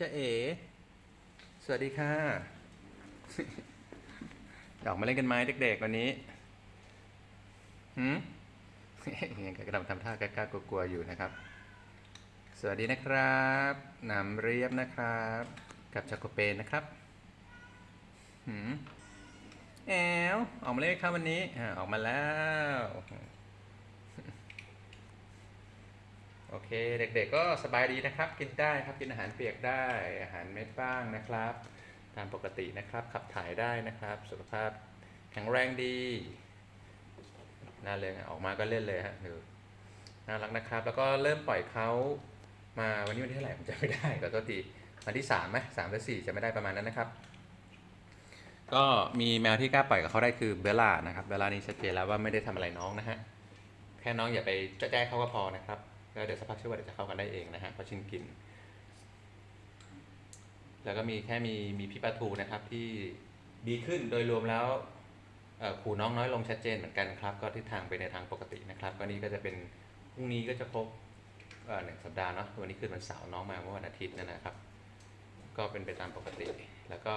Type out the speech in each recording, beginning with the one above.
จะเอ๋ สวัสดีค่ะออกมาเล่นกันไหมเด็กๆวันนี้หืมยังกำลังทำท่ากล้าๆกลัวๆอยู่นะครับ สวัสดีนะครับหนำเรียบนะครับ กับจักโกเปนนะครับหืมแอวออกมาเล่นครับวันนี้ออกมาแล้ว โอ เคเด็กๆก็สบายดีนะครับ กินได้ครับกินอาหารเปียกได้อาหารเม็ดบ้างนะครับ ตามปกตินะครับขับถ่ายได้นะครับ สุขภาพแข็งแรงดีน่าเลยออกมาก็เล่นเลยฮะดูน่ารักนะครับ แล้วก็เริ่มปล่อยเขามาวันนี้วันที่เท่าไหร่ผมจำไม่ได้ขอโทษทีวันที่สามไหมสามหรือสี่จะไม่ได้ประมาณนั้นนะครับ ก็มีแมวที่กล้าปล่อยกับเขาได้คือเบลล่านะครับเบลล่านี่ชัดเจนแล้วว่าไม่ได้ทำอะไรน้องนะฮะแค่น้องอย่าไปจะแจ้เขาก็พอนะครับ แล้วเดี๋ยวสักพักเชื่อว่าเดี๋ยวจะเข้ากันได้เองนะฮะเพราะชินกิน แล้วก็มีแค่มีมีพี่ปลาทูนะครับที่ดีขึ้นโดยรวมแล้วขู่น้องน้อยลงชัดเจนเหมือนกันครับ ก็ทิศทางไปในทางปกตินะครับ ก็นี่ก็จะเป็นพรุ่งนี้ก็จะครบหนึ่งสัปดาห์เนาะวันนี้คืนวันเสาร์น้องมาเมื่อวันอาทิตย์นั่นนะครับ ก็เป็นไปตามปกติ แล้วก็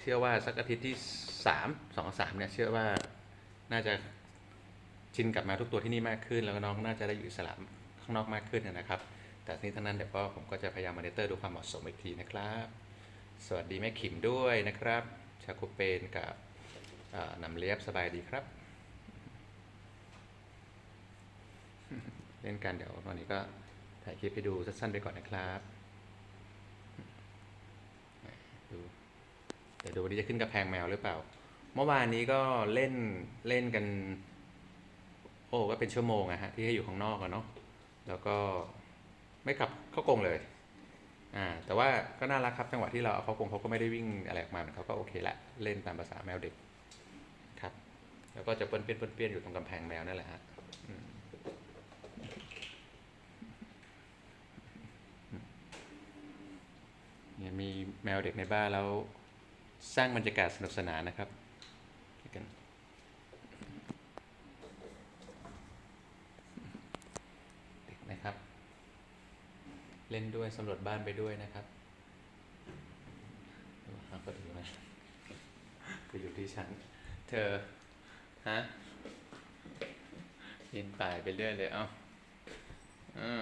เชื่อว่าสักอาทิตย์ที่สามสองสามเนี่ยเชื่อว่าน่าจะ ชินกลับมาทุกตัวที่นี่มากขึ้น แล้วก็น้องน่าจะได้อยู่อิสระข้างนอกมากขึ้นนะครับ แต่ทีนี้ทั้งนั้นเดี๋ยวก็ผมก็จะพยายามมอนิเตอร์ดูความเหมาะสมอีกทีนะครับ สวัสดีแม่ขิมด้วยนะครับ ชาโคเปนกับนำเลียบสบายดีครับ เล่นกันเดี๋ยววันนี้ก็ถ่ายคลิปให้ดูสั้นๆไปก่อนนะครับดูเดี๋ยวดูวันนี้จะขึ้นกระแพงแมวหรือเปล่า เมื่อวานนี้ก็เล่นเล่นกัน อ้ก็เป็นชั่วโมงอะฮะที่ให้อยู่ข้างนอกอะเนาะแล้วก็ไม่กลับเข้ากรงเลยอ่าแต่ว่าก็น่ารักครับจังหวะที่เราเอาเข้ากรงเขาก็ไม่ได้วิ่งอะไรออกมาเขาก็โอเคละเล่นตามภาษาแมวเด็กครับ แล้วก็จะเปิ้นเปี้ยนเปิ้นเปี้ยนอยู่ตรงกำแพงแมวนั่นแหละฮะเนี่ยมีแมวเด็กในบ้านแล้วสร้างบรรยากาศสนุกสนานนะครับกัน เด็กนะครับ เล่นด้วยสำรวจบ้านไปด้วยนะครับดูครับก็ถือมาก็อยู่ที่ฉัน เธอ ฮะยินป่ายไปเรื่อยเลย เอ้าอ่า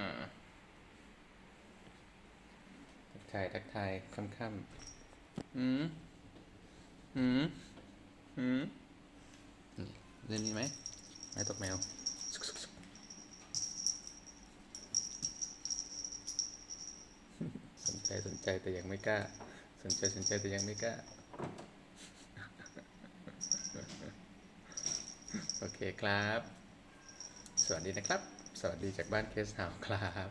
ทักทายทักทายค่ำๆอืมอืมอืมเล่นนี้ไหมไม้ตกแมว สนใจ สนใจแต่ยังไม่กล้า สนใจสนใจแต่ยังไม่กล้า โอเคครับ สวัสดีนะครับ สวัสดีจากบ้านเคสหาวครับ